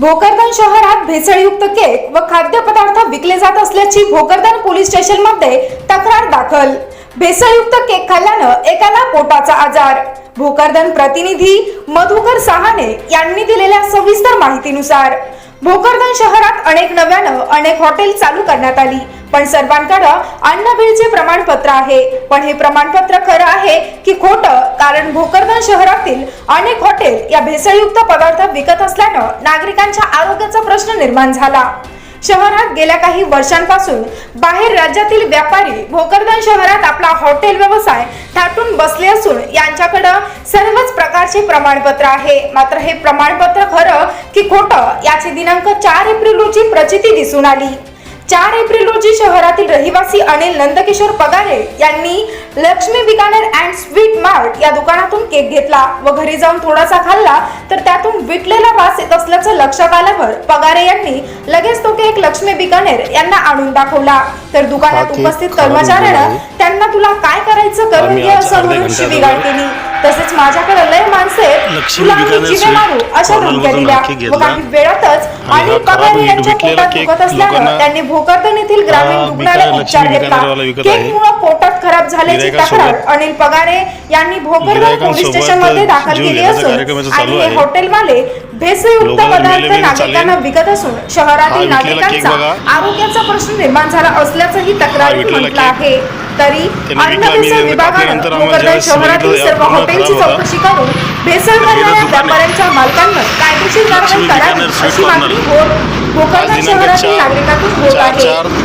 भोकरदन शहरात भेसळयुक्त केक व खाद्यपदार्थ विकले जात असल्याची भोकरदन पोलीस स्टेशनमध्ये तक्रार दाखल. भेसळयुक्त केक खाल्ल्यानं एकाला पोटाचा आजार. भोकरदन प्रतिनिधी मधुकर सहाने यांनी दिलेल्या सविस्तर माहितीनुसार भोकरदन शहरात अनेक नव्यानं अनेक हॉटेल चालू करण्यात आली पण सर्वांकडं अन्नबिलचे प्रमाणपत्र आहे. पण हे प्रमाणपत्र खरं आहे की खोटं? कारण भोकरदन शहरातील अनेक हॉटेल या भेसळयुक्त पदार्थ विकत असल्यानं नागरिकांच्या आरोग्याचा प्रश्न निर्माण झाला. शहरात गेल्या काही वर्षांपासून बाहेर राज्यातील व्यापारी भोकरदन शहरात आपला हॉटेल व्यवसाय थाटून बसले असून यांच्याकडं सर्वच प्रकारचे प्रमाणपत्र आहे. मात्र हे प्रमाणपत्र खरं की खोटं याची दिनांक चार एप्रिल रोजी प्रचिती दिसून आली. चार एप्रिल रोजी शहरातील रहिवासी अनिल नंदकिशोर पगारे यांनी Laxmi Bikaner and sweet mart या दुकानातून केक घेतला व घरी जाऊन थोडासा खाल्ला तर त्यातून विटलेला वास येत असल्याचं लक्षात आल्यावर पगारे यांनी लगेच तो केक लक्ष्मी बिकानेर यांना आणून दाखवला तर दुकानात उपस्थित कर्मचाऱ्यानं. त्यांना तुला काय करायचं करून घे असं म्हणून आलो. केली तसेच माझ्याकडे लय माणसे तुला जिवे मारू अशा धमक्या दिल्या व. काही वेळातच आणि अनिल हा खराब पगारे वीट यांच्या विकलेला पोटात केक दुखत असल्यानं लोकांना- त्यांनी भोकरदन येथील ग्रामीण रुग्णालयात उपचार घेतला आहे. केकमुळे पोटात खराब झाल्याची तक्रार अनिल पगारे यांनी भोकरदन पोलीस स्टेशनमध्ये दाखल जीव केली घेण्याचा असून कार्यक्रमाचं आणि चालू हे आहे. हॉटेलवाले भेसळयुक्त पदार्थ नागरिकांना चालेल. विकत असून हा शहरातील विकलेला केक नागरिकांचा बघा. आरोग्याचा प्रश्न निर्माण झाला असल्याचंही तक्रारीत विकलेला म्हटलं केक. आहे तरी त्यांनी अन्न विकला. मी भेसळ विभागानं आम्हाला भोकरदन ज्यावेळेस शहरातील सर्व पूर्ण हॉटेलची खराब होता. चौकशी करून भेसळ करणाऱ्या दुकान आहे. व्यापाऱ्यांच्या मालकांवर कायदेशीर कारवाई लक्ष्मी करावी बिकानेर स्वीट अशी मागणी कॉर्नर. होत भोकरदन शहरातील नागरिकातून होत चार- आहे. चार